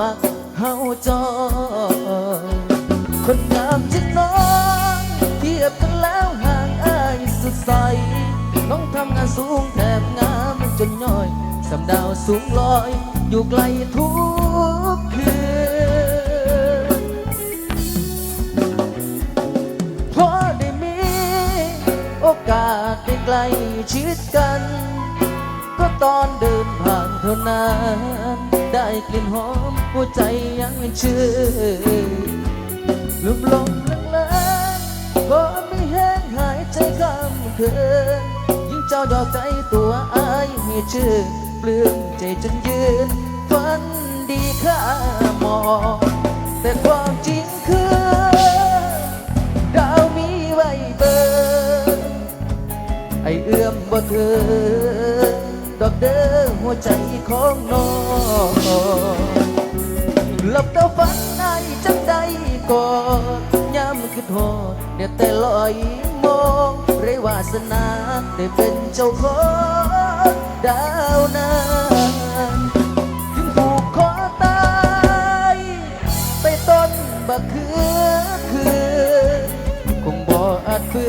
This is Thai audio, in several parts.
มักเฮาจอคนงามจังน้องเทียบกันแล้วห่างอายสุดใส น้องทำงานสูงแถมงามจนย่อยสำดาวสูงลอย อยู่ไกลทุกคืนพอได้มีโอกาสได้ใกล้ชิดกัน ก็ตอนเดิน ท่านั้นได้กลิ่นหอมหัวใจยังชื่นลืมลงลังเลก็ไม่แห้งหายใจคำคืนยิ่งเจ้าดอกใจตัวอายให้ชื่นปลื้มใจจนยืนฝันดีข้ามองแต่ความจริงคือดาวมีไว้เบิกไอเอื้อมบ่ถึง ดอกเด้อหัวใจของน้องหลับตาฝันในจังใดก่อนย้ำคือโทษเดี๋ยวแต่ลอยมองเรวาสนาได้เป็นเจ้าของดาวนั้นถึงผูกคอตายไปต้นบักเขือคือคงบ่อาจฝื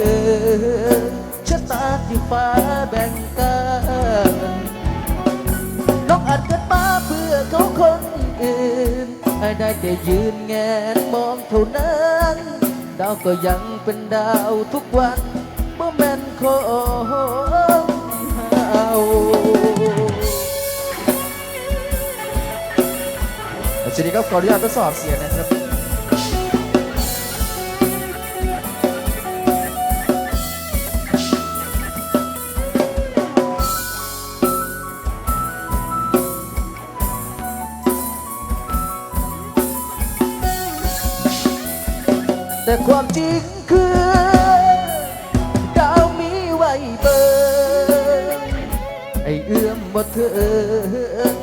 นชะตาที่ฟ้า อื่นให้ได้แต่ยืนแงนมองเท่านั้น ดาวก็ยังเป็นดาวทุกวันบ่แม่นของเฮาทีนี้ก็ขออนุญาตทดสอบเสียงนะครับ แต่ความจริงคือดาวมีไว้เบิกไอเอื้อมบ่ถึง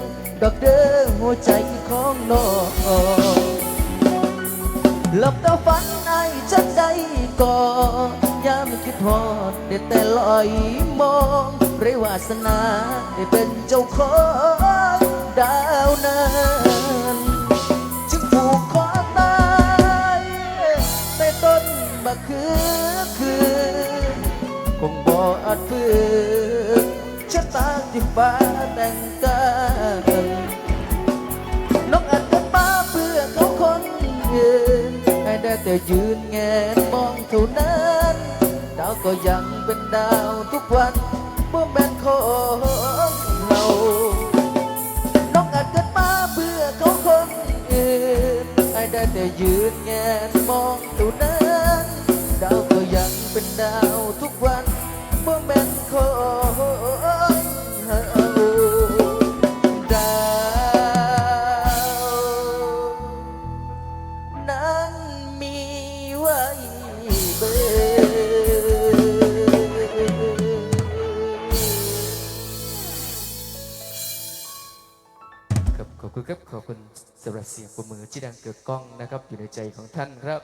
ดอกเด้อหัวใจของน้องหลับตาฝันไอจังใดก่อนยามคิดทอดได้แต่ลอยมองเรวาสนาได้เป็นเจ้าของดาวนั้น ชะตาที่ฟ้าแต่งกันน้องอาจเกิดมาเพื่อเขาคนอื่นให้ได้แต่ยืนแงนมองเท่านั้นดาวก็ยังเป็น ดาวนั้นมีไว้เบิครับขอบคุณครับขอบคุณสำหรับเสียงประมือที่ดังเกิดกล้องนะครับ อยู่ในใจของท่านครับ